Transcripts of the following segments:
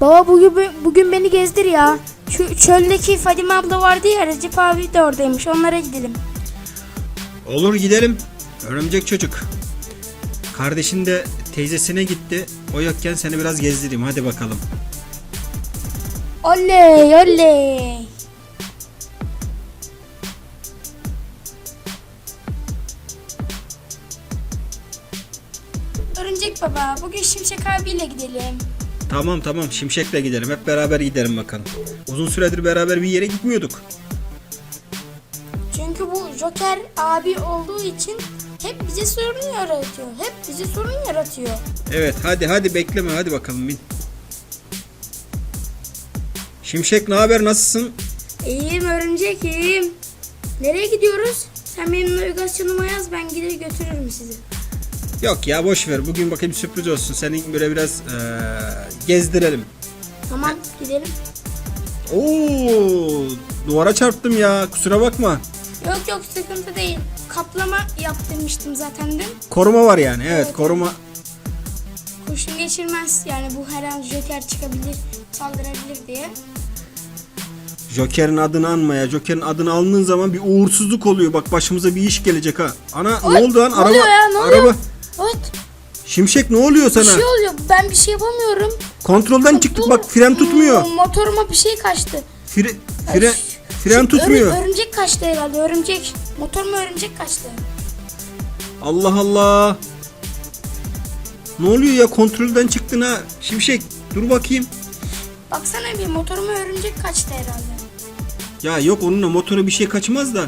Baba bugün bugün beni gezdir ya. Şu çöldeki Fadime abla vardı ya Recep abi de oradaymış. Onlara gidelim. Olur gidelim. Örümcek çocuk. Kardeşin de teyzesine gitti. O yokken seni biraz gezdireyim. Hadi bakalım. Oley oley. Baba bugün Şimşek abiyle gidelim. Tamam tamam Şimşek'le gidelim. Hep beraber gidelim bakalım. Uzun süredir beraber bir yere gitmiyorduk. Çünkü bu Joker abi olduğu için hep bize sorun yaratıyor. Hep bize sorun yaratıyor. Evet hadi hadi bekleme hadi bakalım bin. Şimşek ne haber nasılsın? İyiyim örümcek iyiyim. Nereye gidiyoruz? Sen benim navigasyonumu yaz ben gider götürürüm sizi. Yok ya boş ver. Bugün bakayım sürpriz olsun. Seni böyle biraz eee, gezdirelim. Tamam gidelim. Oo, duvara çarptım ya. Kusura bakma. Yok yok sıkıntı değil. Kaplama yaptırmıştım zaten dün. Koruma var yani. Evet, Evet. koruma. Kurşun geçirmez yani bu her an Joker çıkabilir, saldırabilir diye. Joker'in adını anmaya. Joker'in adını aldığın zaman bir uğursuzluk oluyor. Bak başımıza bir iş gelecek ha. Ana ne oldu lan? ne Araba. oluyor ya, ne oluyor? araba. Şimşek ne oluyor sana? bir şey oluyor ben bir şey yapamıyorum. Kontrolden çıktık Dur, bak fren tutmuyor. hmm, Motoruma bir şey kaçtı. Fre, fre, fren şu tutmuyor. örü- örümcek kaçtı herhalde örümcek. Motoruma örümcek kaçtı. Allah Allah. Ne oluyor ya kontrolden çıktın ha. Şimşek dur bakayım. Baksana bir motoruma örümcek kaçtı herhalde. Ya yok onunla motora bir şey kaçmaz da.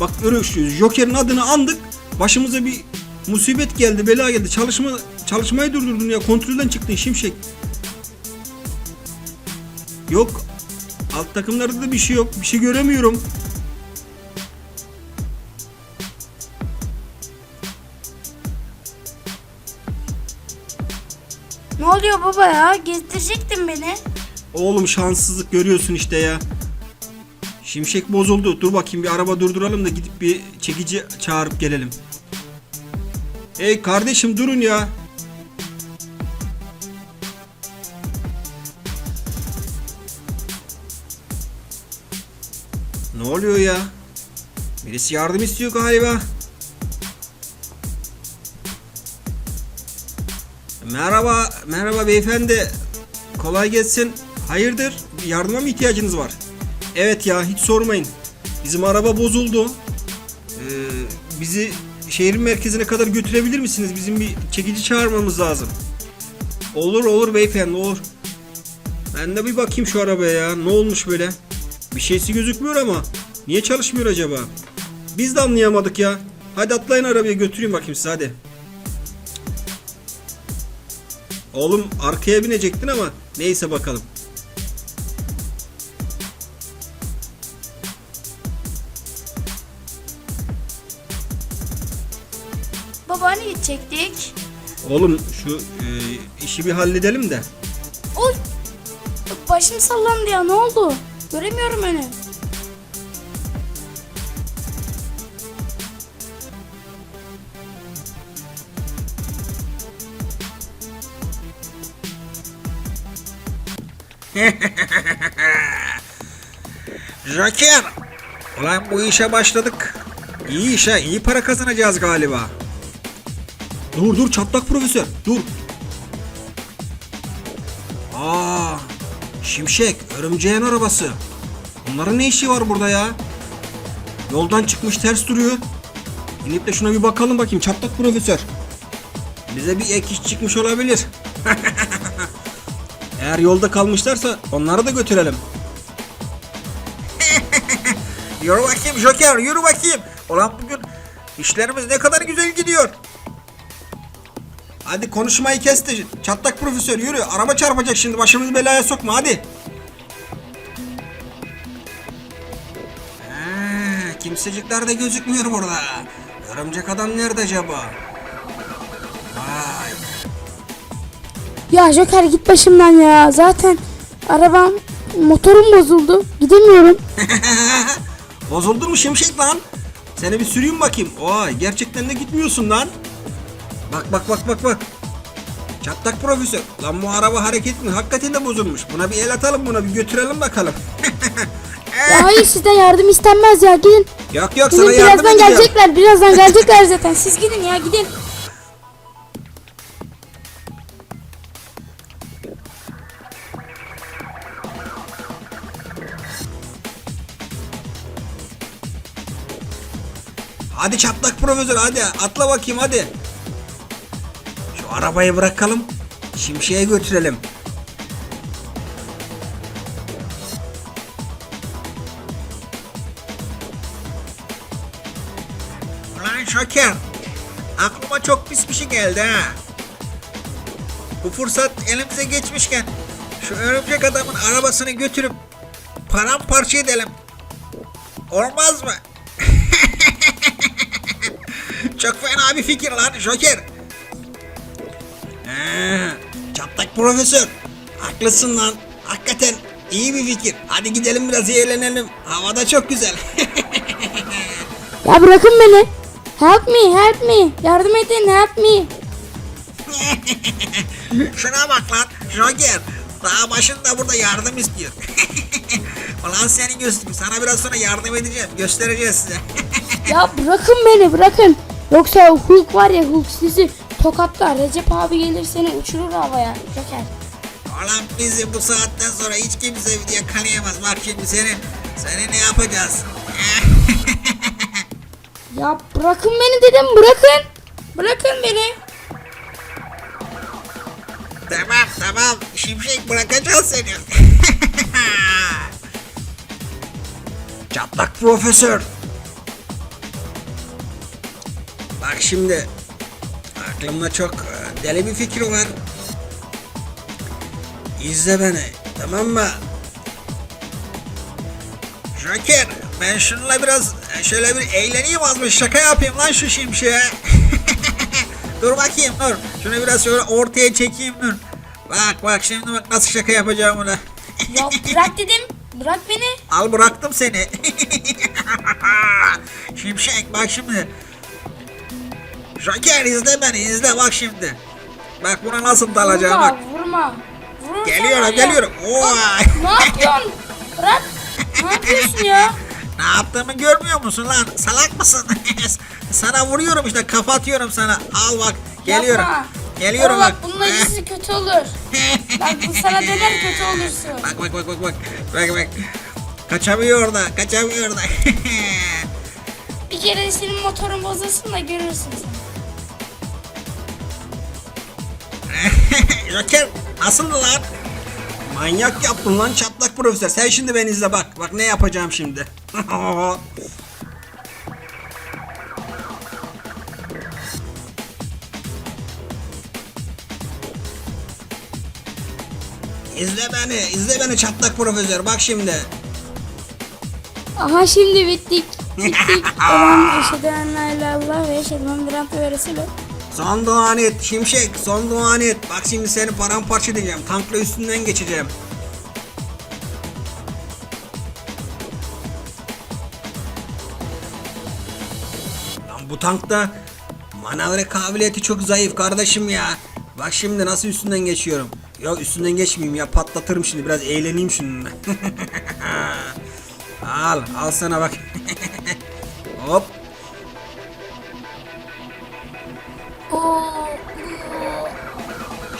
Bak şu Joker'in adını andık. Başımıza bir musibet geldi, bela geldi. Çalışma çalışmayı durdurdun ya. Kontrolden çıktın Şimşek. Yok. Alt takımlarda da bir şey yok. Bir şey göremiyorum. Ne oluyor baba ya? Gezdirecektin beni. Oğlum şanssızlık görüyorsun işte ya. Şimşek bozuldu. Dur bakayım bir araba durduralım da gidip bir çekici çağırıp gelelim. Ey kardeşim durun ya. Ne oluyor ya? Birisi yardım istiyor galiba. Merhaba, merhaba beyefendi. Kolay gelsin. Hayırdır? Yardıma mı ihtiyacınız var? Evet ya hiç sormayın. Bizim araba bozuldu. Ee, bizi şehrin merkezine kadar götürebilir misiniz? Bizim bir çekici çağırmamız lazım. Olur olur beyefendi olur. Ben de bir bakayım şu arabaya ya. Ne olmuş böyle? Bir şeysi gözükmüyor ama. Niye çalışmıyor acaba? Biz de anlayamadık ya. Hadi atlayın arabaya götüreyim bakayım size hadi. Oğlum arkaya binecektin ama neyse bakalım. Baba hani gidecektik? Oğlum şu e, işi bir halledelim de. Oy! Başım sallandı ya ne oldu? Göremiyorum önü. Joker! Ulan bu işe başladık. İyi işe, iyi para kazanacağız galiba. Dur dur çatlak profesör, dur. Aa, şimşek, örümceğin arabası. Bunların ne işi var burada ya? Yoldan çıkmış ters duruyor. İnip de şuna bir bakalım bakayım çatlak profesör. Bize bir ek iş çıkmış olabilir. Eğer yolda kalmışlarsa onları da götürelim. Yürü bakayım Joker yürü bakayım. Ulan bugün işlerimiz ne kadar güzel gidiyor. Hadi konuşmayı kes de çatlak profesör yürü. Araba çarpacak şimdi başımızı belaya sokma hadi. Ha, kimsecikler de gözükmüyor burada. Örümcek adam nerede acaba? Vay. Ya Joker git başımdan ya. Zaten arabam motorum bozuldu. Gidemiyorum. Bozuldun mu şimşek lan? Seni bir süreyim bakayım. Vay gerçekten de gitmiyorsun lan. Bak bak bak bak bak. Çatlak profesör. Lan bu araba hareket mi? Hakikaten de bozulmuş. Buna bir el atalım buna bir götürelim bakalım. Ya hayır sizden yardım istenmez ya gidin. yok yok Gidin sana yardım birazdan gelecekler. Birazdan gelecekler zaten. Siz gidin ya gidin. Hadi çatlak profesör hadi atla bakayım hadi. Arabayı bırakalım. Şimşeğe götürelim. Ulan Şoker. Aklıma çok pis bir şey geldi ha. Bu fırsat elimize geçmişken şu örümcek adamın arabasını götürüp paramparça edelim. Olmaz mı? Çok fena bir fikir lan Joker. Ee, çatlak profesör. Haklısın lan. Hakikaten iyi bir fikir. Hadi gidelim biraz eğlenelim. Havada çok güzel. Ya bırakın beni. Help me, help me. Yardım edin, help me. Şuna bak lan Joker. Daha başında burada yardım istiyor. Ulan seni göstereyim. Sana biraz sonra yardım edeceğim. Göstereceğiz size. Ya bırakın beni, bırakın. Yoksa Hulk var ya Hulk sizi tokatlar. Recep abi gelir seni uçurur havaya. Joker. Ulan bizi bu saatten sonra hiç kimse yakalayamaz. Bak şimdi seni, seni ne yapacağız? Ya bırakın beni dedim, bırakın. Bırakın beni. Tamam tamam şimşek bırakacağız seni. Çatlak profesör. Bak şimdi aklımda çok e, deli bir fikir var. İzle beni tamam mı? Joker ben şununla biraz e, şöyle bir eğleneyim az bir şaka yapayım lan şu şimşeğe. dur bakayım dur. Şunu biraz şöyle ortaya çekeyim dur. Bak bak şimdi bak nasıl şaka yapacağım ona. Ya bırak dedim. Bırak beni. Al bıraktım seni. Şimşek bak şimdi. Joker izle beni izle bak şimdi. Bak buna nasıl dalacağım Vurma, bak. vurma. Var Geliyorum ya. geliyorum. Vay. Ne yapıyorsun? Bırak. Ne yapıyorsun ya? Ne yaptığımı görmüyor musun lan? Salak mısın? sana vuruyorum işte kafa atıyorum sana. Al bak geliyorum. Yapma. Geliyorum Ama bak. bak. Bunun acısı kötü olur. Bak bu sana döner kötü olursun. bak bak bak bak bak. Bak bak. Kaçamıyor orada. Kaçamıyor orada. Bir kere senin motorun bozulsun da görürsün sen. Joker nasıl lan? Manyak yaptın lan çatlak profesör. Sen şimdi beni izle bak. Bak ne yapacağım şimdi. izle beni, izle beni çatlak profesör. Bak şimdi. Aha şimdi bittik. Bittik. Olan ilahe illallah ve Muhammed ve Resulü. Son duan et Şimşek, son duan et. Bak şimdi seni paramparça edeceğim. Tankla üstünden geçeceğim. Lan bu tankta manevra kabiliyeti çok zayıf kardeşim ya. Bak şimdi nasıl üstünden geçiyorum. Ya üstünden geçmeyeyim ya patlatırım şimdi biraz eğleneyim şununla. al al sana bak. Hop.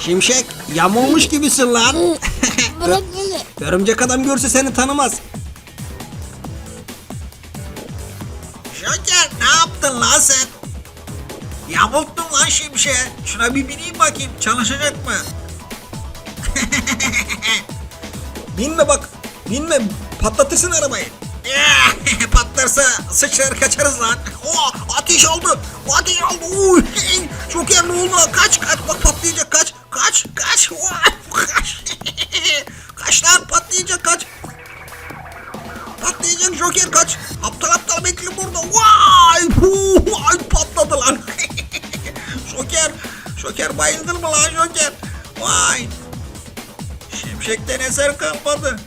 Şimşek yamulmuş gibisin lan. Bırak beni. Örümcek adam görse seni tanımaz. Joker ne yaptın lan sen? Yamulttun lan şimşeğe. Şuna bir bineyim bakayım çalışacak mı? binme bak. Binme patlatırsın arabayı. Patlarsa sıçrar kaçarız lan. Oh, ateş aldı. Ateş hey, Joker ne oldu? Kaç kaç bak patlayacak kaç. Kaç kaç. Vay, kaç. kaç lan patlayacak kaç. Patlayacak Joker kaç. Aptal aptal bekle burada. Vay! Huu, Ay patladı lan. Joker. Joker bayıldın mı lan Joker? Vay. Şimşekten eser kalmadı.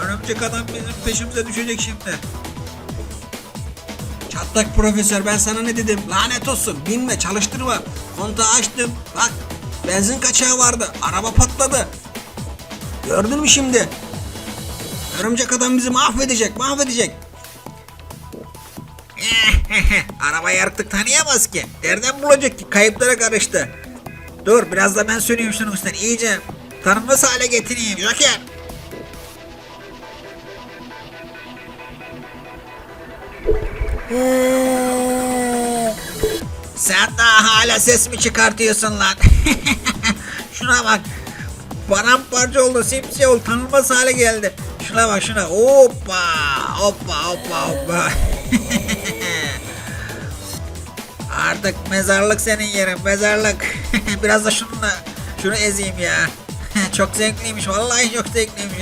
Örümcek adam bizim peşimize düşecek şimdi. Çatlak profesör ben sana ne dedim? Lanet olsun binme çalıştırma. Kontağı açtım. Bak benzin kaçağı vardı. Araba patladı. Gördün mü şimdi? Örümcek adam bizi mahvedecek mahvedecek. Arabayı artık tanıyamaz ki. Nereden bulacak ki? Kayıplara karıştı. Dur biraz da ben söyleyeyim şunu usta. İyice tanınmaz hale getireyim. Joker. Sen daha hala ses mi çıkartıyorsun lan? şuna bak. Paramparça oldu, simsiyah oldu, tanınmaz hale geldi. Şuna bak şuna. Hoppa, hoppa, hoppa, hoppa. Artık mezarlık senin yerin, mezarlık. Biraz da şununla, şunu ezeyim ya. çok zevkliymiş, vallahi çok zevkliymiş.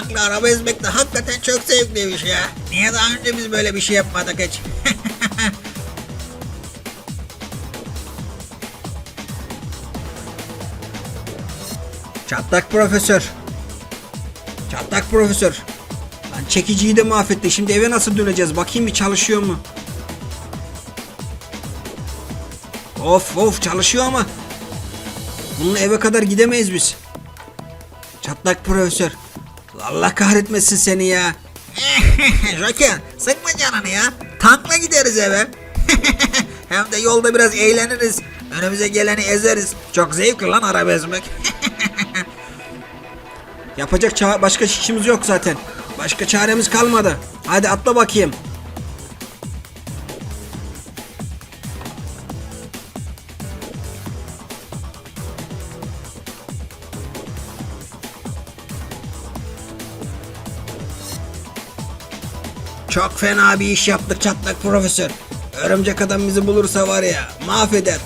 Tankla araba ezmek de hakikaten çok zevkliymiş ya. Niye daha önce biz böyle bir şey yapmadık hiç? Çatlak profesör. Çatlak profesör. Lan çekiciyi de mahvetti. Şimdi eve nasıl döneceğiz? Bakayım bir çalışıyor mu? Of of çalışıyor ama. Bununla eve kadar gidemeyiz biz. Çatlak profesör. Allah kahretmesin seni ya. Joker sıkma canını ya. Tankla gideriz eve. Hem de yolda biraz eğleniriz. Önümüze geleni ezeriz. Çok zevkli lan araba ezmek. Yapacak başka işimiz yok zaten. Başka çaremiz kalmadı. Hadi atla bakayım. Çok fena bir iş yaptık çatlak profesör. Örümcek adam bizi bulursa var ya mahveder.